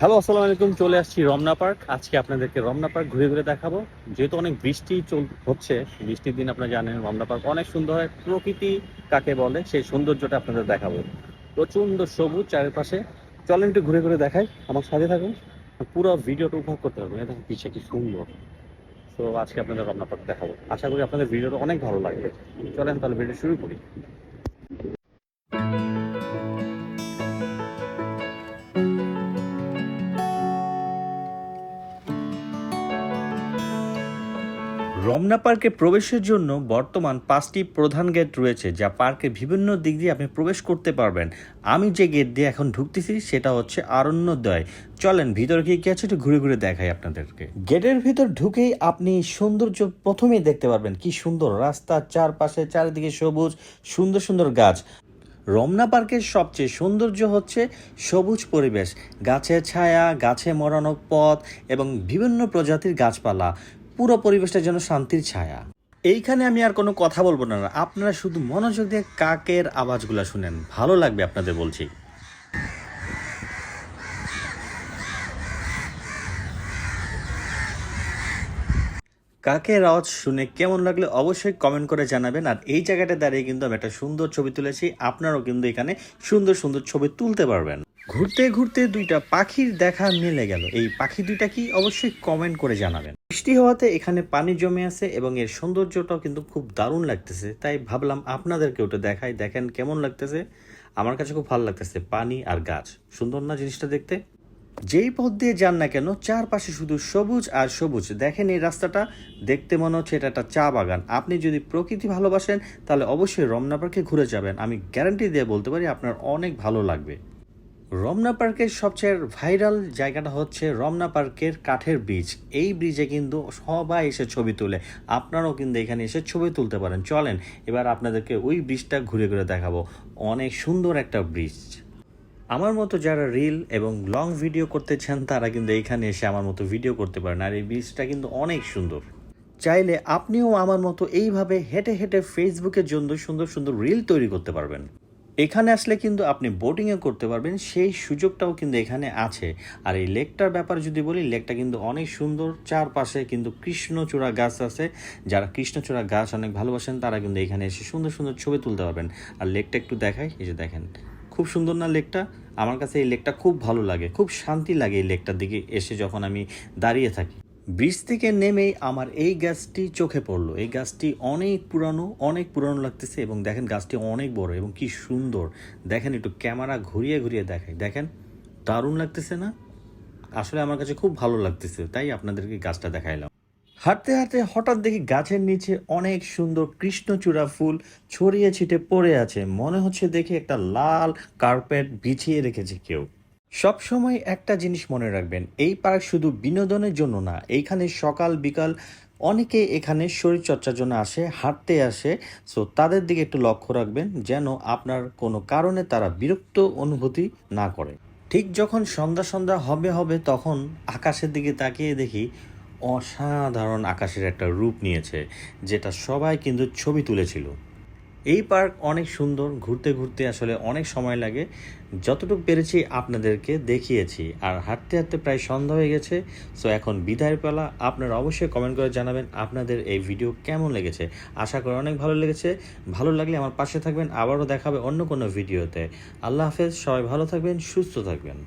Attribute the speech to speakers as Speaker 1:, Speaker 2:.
Speaker 1: Hello, আসসালামু আলাইকুম, চলে আসছি রমনা পার্ক। আজকে আপনাদেরকে রমনা পার্ক ঘুরে ঘুরে দেখাবো। যেহেতু অনেক বৃষ্টি চল, হচ্ছে, বৃষ্টির দিন আপনারা জানেন, রমনা পার্ক অনেক সুন্দর হয়। প্রকৃতি কাকে বলে, সেই সৌন্দর্যটা আপনাদের দেখাবো। প্রচণ্ড সবুজ চারিপাশে। চলেন একটু ঘুরে ঘুরে দেখাই। আমার সাথে থাকুন। পুরো ভিডিওটা উপভোগ করতে পারবেন। এটা পিছিয়ে কি সুন্দর। তো আজকে আপনাদের রমনা পার্ক দেখাবো। আশা করি আপনাদের ভিডিওটা অনেক ভালো লাগবে। চলেন তাহলে ভিডিও শুরু করি। রমনা পার্কে প্রবেশের জন্য বর্তমান পাঁচটি প্রধান গেট রয়েছে যা পার্কের বিভিন্ন দিক দিয়ে আপনি প্রবেশ করতে পারবেন। আমি যে গেট দিয়ে এখন ঢুকতেছি সেটা হচ্ছে আরণ্যদয়। চলেন ভিতরে কি কি আছে একটু ঘুরে ঘুরে দেখাই আপনাদেরকে। গেটের ভিতর ঢুকেই আপনি সৌন্দর্য প্রথমেই দেখতে পারবেন কি সুন্দর রাস্তার চারপাশে চারিদিকে সবুজ সুন্দর সুন্দর গাছ। রমনা পার্কের সবচেয়ে সৌন্দর্য হচ্ছে সবুজ পরিবেশ গাছের ছায়া গাছে মরানো পথ এবং বিভিন্ন প্রজাতির গাছপালা। পুরো পরিবেশটা যেন শান্তির ছায়া। এইখানে আমি আর কোনো কথা বলব না আপনারা শুধু মনোযোগ দিয়ে কাকের আওয়াজগুলো শুনেন। ভালো লাগবে আপনাদের বলছি। কাকের আওয়াজ শুনে কেমন লাগলে অবশ্যই কমেন্ট করে জানাবেন। আর এই জায়গাটা দাঁড়িয়ে কিন্তু আমি একটা সুন্দর ছবি তুলেছি। আপনারাও কিন্তু এখানে সুন্দর সুন্দর ছবি তুলতে পারবেন। ঘুরতে ঘুরতে দুইটা পাখির দেখা মিলে গেল। এই পাখি দুইটা কি অবশ্যই কমেন্ট করে জানাবেন। বৃষ্টি হওয়াতে এখানে পানি জমে আছে এবং এর সৌন্দর্যটাও কিন্তু খুব দারুণ লাগতেছে। তাই ভাবলাম আপনাদেরকে ওটা দেখাই। দেখেন কেমন লাগতেছে। আমার কাছে খুব ভালো লাগতেছে পানি আর গাছ। সুন্দর না জিনিসটা দেখতে? যেই পথ দিয়ে যান না কেন, চারপাশে শুধু সবুজ আর সবুজ। দেখেন এই রাস্তাটা। দেখতে মনে হচ্ছে এটা একটা চা বাগান। আপনি যদি প্রকৃতি ভালোবাসেন, তাহলে অবশ্যই রমনা পার্কে ঘুরে যাবেন। আমি গ্যারান্টি দিয়ে বলতে পারি আপনার অনেক ভালো লাগবে। রমনা পার্কের সবচেয়ে ভাইরাল জায়গাটা হচ্ছে রমনা পার্কের কাঠের ব্রিজ এই ব্রিজে কিন্তু সবাই এসে ছবি তোলে। আপনারাও কিন্তু এখানে এসে ছবি তুলতে পারেন। চলেন, এবার আপনাদেরকে ওই ব্রিজটা ঘুরে ঘুরে দেখাবো। অনেক সুন্দর একটা ব্রিজ আমার মতো যারা রিল এবং লং ভিডিও করতে চান, তারা কিন্তু এইখানে এসে আমার মতো ভিডিও করতে পারেন। আর এই ব্রিজটা কিন্তু অনেক সুন্দর। চাইলে আপনিও আমার মতো এইভাবে হেঁটে হেঁটে ফেসবুকের জন্য সুন্দর সুন্দর রিল তৈরি করতে পারবেন। এখানে আসলে কিন্তু আপনি বোটিংও করতে পারবেন, সেই সুযোগটাও কিন্তু এখানে আছে। আর এই লেকটার ব্যাপার যদি বলি, লেকটা কিন্তু অনেক সুন্দর, চারপাশে কিন্তু কৃষ্ণচূড়া গাছ আছে। যারা কৃষ্ণচূড়া গাছ অনেক ভালোবাসেন, তারা কিন্তু এখানে এসে সুন্দর সুন্দর ছবি তুলতে পারবেন। আর লেকটা একটু দেখাই, এই যে দেখেন, খুব সুন্দর না লেকটা? আমার কাছে এই লেকটা খুব ভালো লাগে, খুব শান্তি লাগে এই লেকটার দিকে এসে যখন আমি দাঁড়িয়ে থাকি। ব্রিজ থেকে নেমেই আমার এই গাছটি চোখে পড়ল। এই গাছটি অনেক পুরানো অনেক পুরানো লাগতেছে এবং দেখেন গাছটি অনেক বড় এবং কি সুন্দর। দেখেন একটু ক্যামেরা ঘুরিয়ে ঘুরিয়ে দেখাই। দেখেন, দারুণ লাগতেছে না? আসলে আমার কাছে খুব ভালো লাগতেছে, তাই আপনাদেরকে গাছটা দেখাইলাম। হাঁটতে হাঁটতে হঠাৎ দেখি গাছের নিচে অনেক সুন্দর কৃষ্ণচূড়া ফুল ছড়িয়ে ছিটে পড়ে আছে। মনে হচ্ছে দেখে একটা লাল কার্পেট বিছিয়ে রেখেছে কেউ। সব সময় একটা জিনিস মনে রাখবেন, এই পার্ক শুধু বিনোদনের জন্য না, এইখানে সকাল, বিকাল অনেকে এখানে শরীরচর্চার জন্য আসে, হাঁটতে আসে সো তাদের দিকে একটু লক্ষ্য রাখবেন যেন আপনার কোনো কারণে তারা বিরক্ত অনুভূতি না করে। ঠিক যখন সন্ধ্যা সন্ধ্যা হবে হবে তখন আকাশের দিকে তাকিয়ে দেখি অসাধারণ আকাশের একটা রূপ নিয়েছে, যেটা সবাই কিন্তু ছবি তুলেছিল। এই পার্ক অনেক সুন্দর, ঘুরতে ঘুরতে আসলে অনেক সময় লাগে। যতটুকু পেরেছি আপনাদেরকে দেখিয়েছি, আর হাঁটতে হাঁটতে প্রায় সন্ধ্যা হয়ে গেছে সো এখন বিদায়ের পালা। আপনারা অবশ্যই কমেন্ট করে জানাবেন আপনাদের এই ভিডিও কেমন লেগেছে। আশা করি অনেক ভালো লেগেছে। ভালো লাগলে আমার পাশে থাকবেন, আবারও দেখাবে অন্য কোনো ভিডিওতে আল্লাহ হাফেজ, সবাই ভালো থাকবেন, সুস্থ থাকবেন।